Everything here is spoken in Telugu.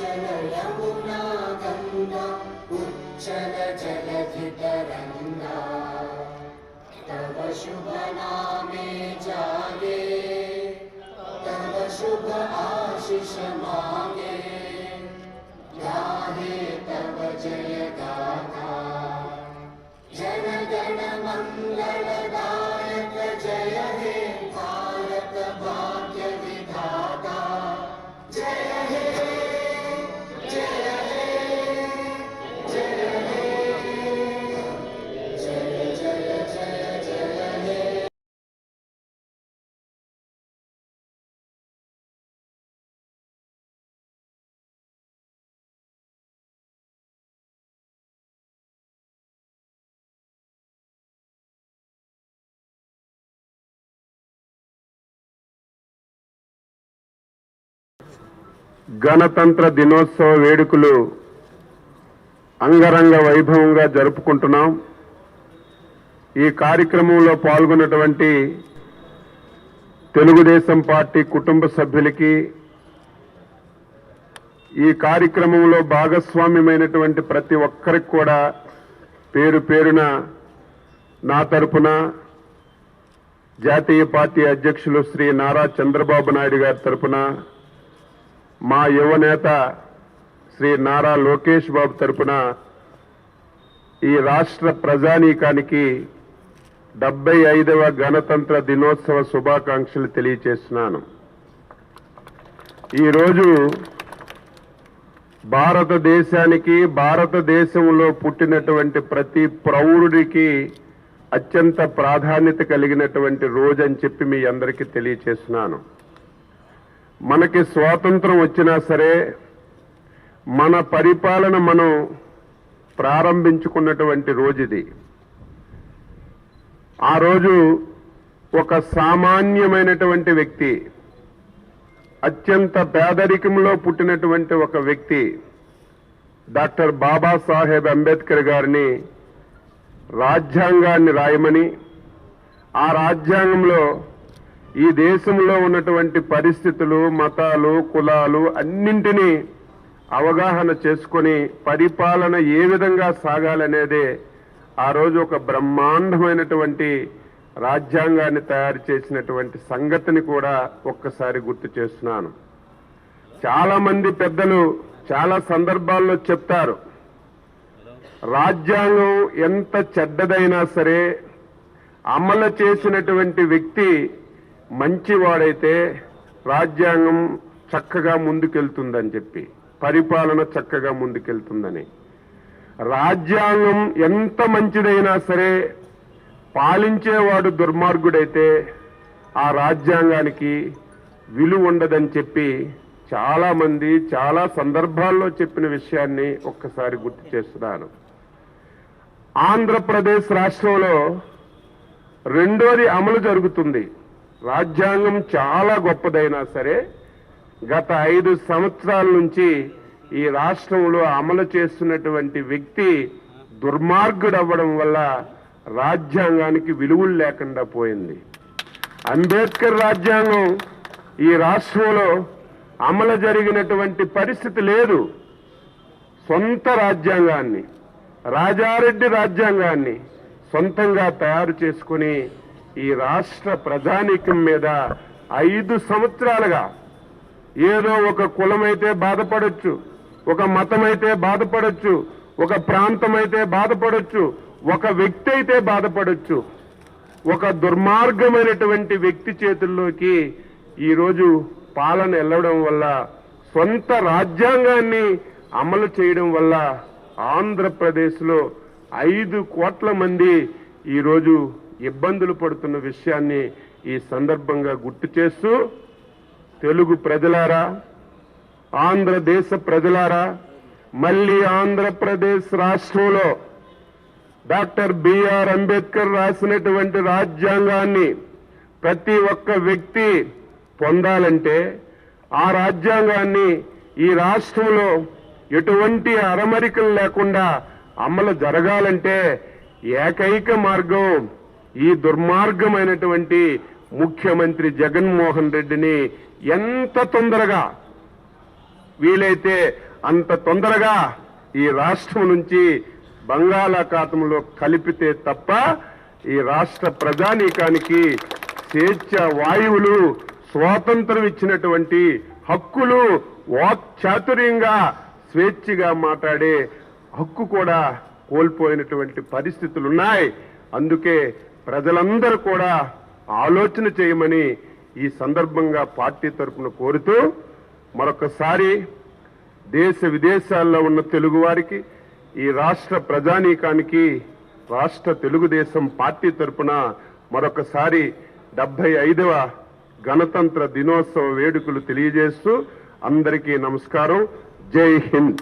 यमुना गङ्गा उच्चल जलधितरङ्गा तव शुभ नामे जागे। तव शुभ आशिष मागे। गाहे तव जय गाथा गण मङ्गलदायक जय हे। గణతంత్ర దినోత్సవ వేడుకలు అంగరంగ వైభవంగా జరుపుకుంటున్నాం. ఈ కార్యక్రమంలో పాల్గొన్నటువంటి తెలుగుదేశం పార్టీ కుటుంబ సభ్యులకి ఈ కార్యక్రమంలో భాగస్వామ్యమైనటువంటి ప్రతి ఒక్కరికి కూడా పేరు పేరున నా తరపున జాతీయ పార్టీ అధ్యక్షులు శ్రీ నారా చంద్రబాబు నాయుడు గారి తరపున మా యువనేత శ్రీ నారా లోకేష్ బాబు తరపున ఈ రాష్ట్ర ప్రజానీకానికి డెబ్బై ఐదవ గణతంత్ర దినోత్సవ శుభాకాంక్షలు తెలియచేస్తున్నాను. ఈరోజు భారతదేశానికి భారతదేశంలో పుట్టినటువంటి ప్రతి ప్రౌరుడికి అత్యంత ప్రాధాన్యత కలిగినటువంటి రోజు అని చెప్పి మీ అందరికీ తెలియచేస్తున్నాను. మనకి స్వాతంత్రం వచ్చినా సరే మన పరిపాలన మనం ప్రారంభించుకున్నటువంటి రోజు ఇది. ఆ రోజు ఒక సామాన్యమైనటువంటి వ్యక్తి అత్యంత పేదరికంలో పుట్టినటువంటి ఒక వ్యక్తి డాక్టర్ బాబాసాహెబ్ అంబేద్కర్ గారిని రాజ్యాంగాన్ని రాయమని ఆ రాజ్యాంగంలో ఈ దేశంలో ఉన్నటువంటి పరిస్థితులు మతాలు కులాలు అన్నింటినీ అవగాహన చేసుకొని పరిపాలన ఏ విధంగా సాగాలనేదే ఆ రోజు ఒక బ్రహ్మాండమైనటువంటి రాజ్యాంగాన్ని తయారు చేసినటువంటి సంగతిని కూడా ఒక్కసారి గుర్తు చేస్తున్నాను. చాలామంది పెద్దలు చాలా సందర్భాల్లో చెప్తారు రాజ్యాంగం ఎంత చెడ్డదైనా సరే అమలు చేసినటువంటి వ్యక్తి మంచివాడైతే రాజ్యాంగం చక్కగా ముందుకెళ్తుందని చెప్పి పరిపాలన చక్కగా ముందుకెళ్తుందని. రాజ్యాంగం ఎంత మంచిదైనా సరే పాలించేవాడు దుర్మార్గుడైతే ఆ రాజ్యాంగానికి విలువ ఉండదని చెప్పి చాలా మంది చాలా సందర్భాల్లో చెప్పిన విషయాన్ని ఒక్కసారి గుర్తు చేస్తున్నాను. ఆంధ్రప్రదేశ్ రాష్ట్రంలో రెండోది అమలు జరుగుతుంది. రాజ్యాంగం చాలా గొప్పదైనా సరే గత ఐదు సంవత్సరాల నుంచి ఈ రాష్ట్రంలో అమలు చేస్తున్నటువంటి వ్యక్తి దుర్మార్గుడవ్వడం వల్ల రాజ్యాంగానికి విలువలు లేకుండా పోయింది. అంబేద్కర్ రాజ్యాంగం ఈ రాష్ట్రంలో అమలు జరిగినటువంటి పరిస్థితి లేదు. సొంత రాజ్యాంగాన్ని రాజారెడ్డి రాజ్యాంగాన్ని సొంతంగా తయారు చేసుకుని ఈ రాష్ట్ర ప్రజానీకం మీద ఐదు సంవత్సరాలుగా ఏదో ఒక కులమైతే బాధపడొచ్చు ఒక మతమైతే బాధపడొచ్చు ఒక ప్రాంతమైతే బాధపడొచ్చు ఒక వ్యక్తి అయితే బాధపడొచ్చు. ఒక దుర్మార్గమైనటువంటి వ్యక్తి చేతుల్లోకి ఈరోజు పాలన వెళ్ళడం వల్ల సొంత రాజ్యాంగాన్ని అమలు చేయడం వల్ల ఆంధ్రప్రదేశ్లో ఐదు కోట్ల మంది ఈరోజు ఇబ్బందులు పడుతున్న విషయాన్ని ఈ సందర్భంగా గుర్తు చేస్తూ తెలుగు ప్రజలారా ఆంధ్రదేశ ప్రజలారా మళ్ళీ ఆంధ్రప్రదేశ్ రాష్ట్రంలో డాక్టర్ బిఆర్ అంబేద్కర్ రాసినటువంటి రాజ్యాంగాన్ని ప్రతి ఒక్క వ్యక్తి పొందాలంటే ఆ రాజ్యాంగాన్ని ఈ రాష్ట్రంలో ఎటువంటి అరమరికలు లేకుండా అమలు జరగాలంటే ఏకైక మార్గం ఈ దుర్మార్గమైనటువంటి ముఖ్యమంత్రి జగన్మోహన్ రెడ్డిని ఎంత తొందరగా వీలైతే అంత తొందరగా ఈ రాష్ట్రం నుంచి బంగాళాఖాతంలో కలిపితే తప్ప ఈ రాష్ట్ర ప్రజానీకానికి స్వేచ్ఛ వాయువులు స్వాతంత్రం ఇచ్చినటువంటి హక్కులు వాక్ చాతుర్యంగా స్వేచ్ఛగా మాట్లాడే హక్కు కూడా కోల్పోయినటువంటి పరిస్థితులు ఉన్నాయి అందుకే ప్రజలందరూ కూడా ఆలోచన చేయమని ఈ సందర్భంగా పార్టీ తరపున కోరుతూ మరొకసారి దేశ విదేశాల్లో ఉన్న తెలుగువారికి ఈ రాష్ట్ర ప్రజానీకానికి రాష్ట్ర తెలుగుదేశం పార్టీ తరపున మరొకసారి డెబ్బై ఐదవ గణతంత్ర దినోత్సవ వేడుకలు తెలియజేస్తూ అందరికీ నమస్కారం. జై హింద్.